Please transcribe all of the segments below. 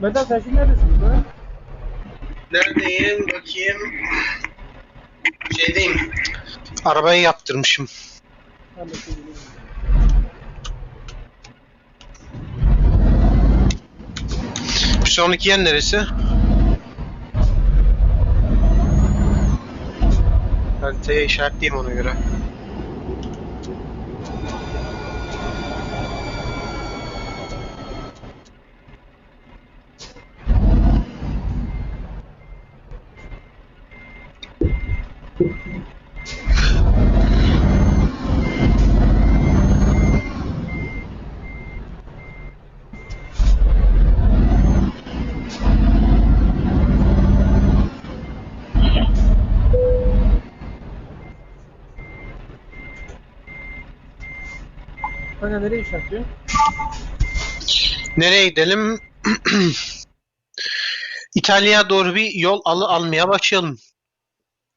Mehmet sen şimdi neredesin lan? Neredeyim bakayım. Şeydeyim. Arabayı yaptırmışım. Ben de şey geliyorum. Bir sonraki yer neresi? Haritaya işaretleyeyim ona göre. Kanka nereye işaretliyorsun? Nereye gidelim? İtalya'ya doğru bir yol alı almaya başlayalım.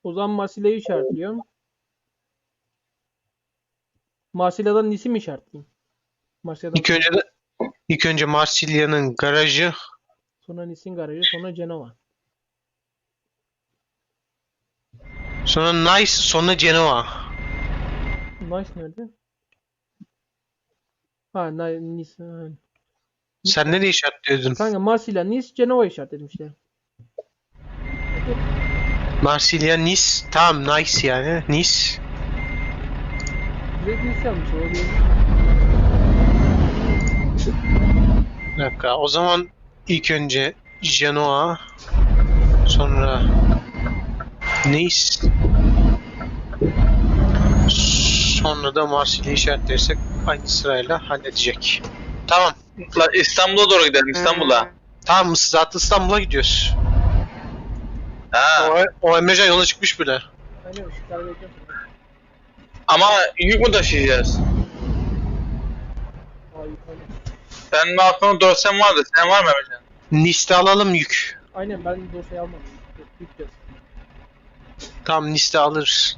O zaman Marsilya'yı işaretliyorum. Marsilya'dan Nice'i mi işaretleyeyim? Marsilya'dan İlk önce de ilk önce Marsilya'nın garajı, sonra Nice'in garajı sonra Genova. sonra Nice, sonra Genoa. Nice nerede? Ha Ni- Nice. ha. Sen nereye işaretliyordun? Kanka Marsilya, Nice, Genova işaretledim işte. Marsilya, Nice. Tamam Nice yani. Nice. Direkt Nice yapmış o değil. Bir dakika. O zaman ilk önce Genoa, sonra Nice, sonra da Marsilya işaretlersek aynı sırayla halledecek. Tamam. La İstanbul'a doğru gidelim İstanbul'a. Tamam zaten İstanbul'a gidiyoruz. Ha. O, o Emrecan yola çıkmış bile. Bekliyorum. Ama yük mü taşıyacağız? Aa yukarıda. Benim aklımda dorsen vardı. Sen var mı Emrecan? Nice'de alalım yük. Aynen ben dosyayı almadım. Yüklüyoruz. Tamam Nice'de alırız.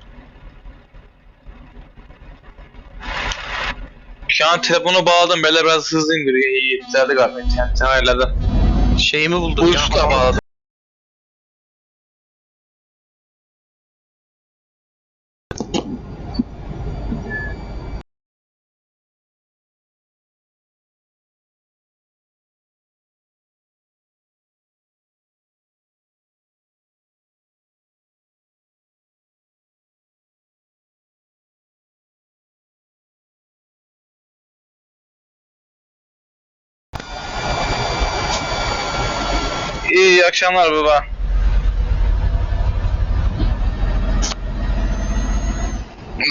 Şu an telefonu bağladım. Böyle biraz hızlı indiriyor. İyi. Güzeldi galiba. Yani sen ayarladın. Şeyimi buldum. Bluetooth'la bağladım. İyi akşamlar baba.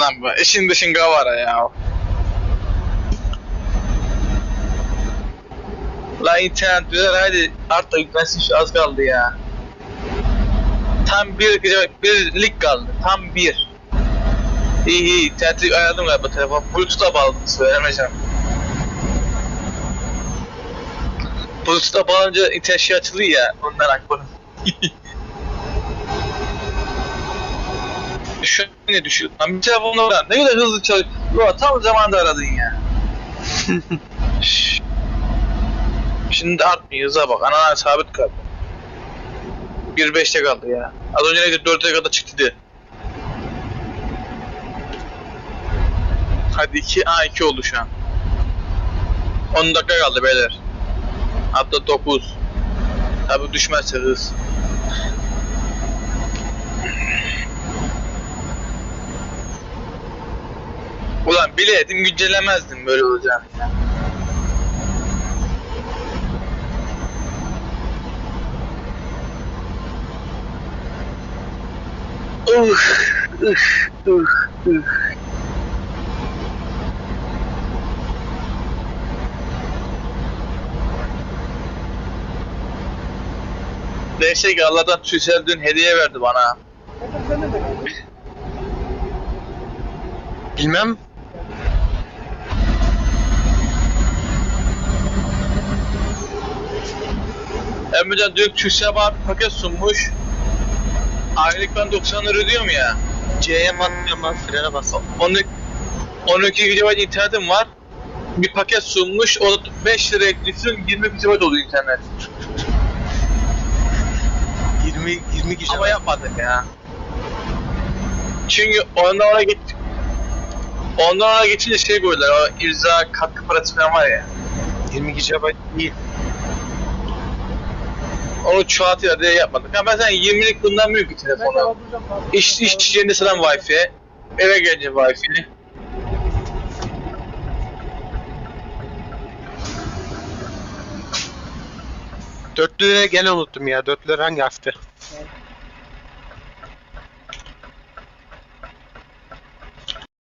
Lan bu işin dışın gavara ya. La internet güzel hadi artık yüklensin şu az kaldı ya. Tam bir, bir lig kaldı. Tam bir. İyi iyi interneti ayarladım galiba telefon. Bluetooth'a bağladım söylemeyeceğim. Bluetooth'a bağlanınca internet şey açılıyor ya ondan akbarım. Şu ne düşüyor? Lan bir telefonla var. Ne kadar hızlı çalışıyor. Ulan tam zamanda aradın ya. Şimdi artmıyor hıza bak. Ana sabit kaldı. 1.5'te kaldı ya. Az önce neydi 4'e kadar çıktı diye. Hadi 2 A 2 oldu şu an. 10 dakika kaldı beyler. Hatta 9. Tabi düşmezse hız. Ulan bileydim güncellemezdim böyle olacağını. ya. Uh, uh, uh, Neyse ki Allah'tan Tüysel dün hediye verdi bana. Bilmem. Emrecan dün Tüysel bana bir paket sunmuş. Aylık ben 90 lira ödüyorum ya. C'ye basmıyorum frene bas. 12, 12 GB internetim var. Bir paket sunmuş. O da 5 lira ekliyorsun 20 GB oluyor internet. 20 20 GB. Ama yapmadık ya. Çünkü ondan oraya git. Ondan oraya geçince şey koydular. O imza katkı parası falan var ya. 20 GB değil. Onu çoğaltıyor diye yapmadık. Ama ben sen 20'lik bundan büyük bir telefon. İş, iş yerinde sıran Wi-Fi. Eve gelince Wi-Fi. Dörtlüleri gene unuttum ya. Dörtlüler hangi harfti? Okay.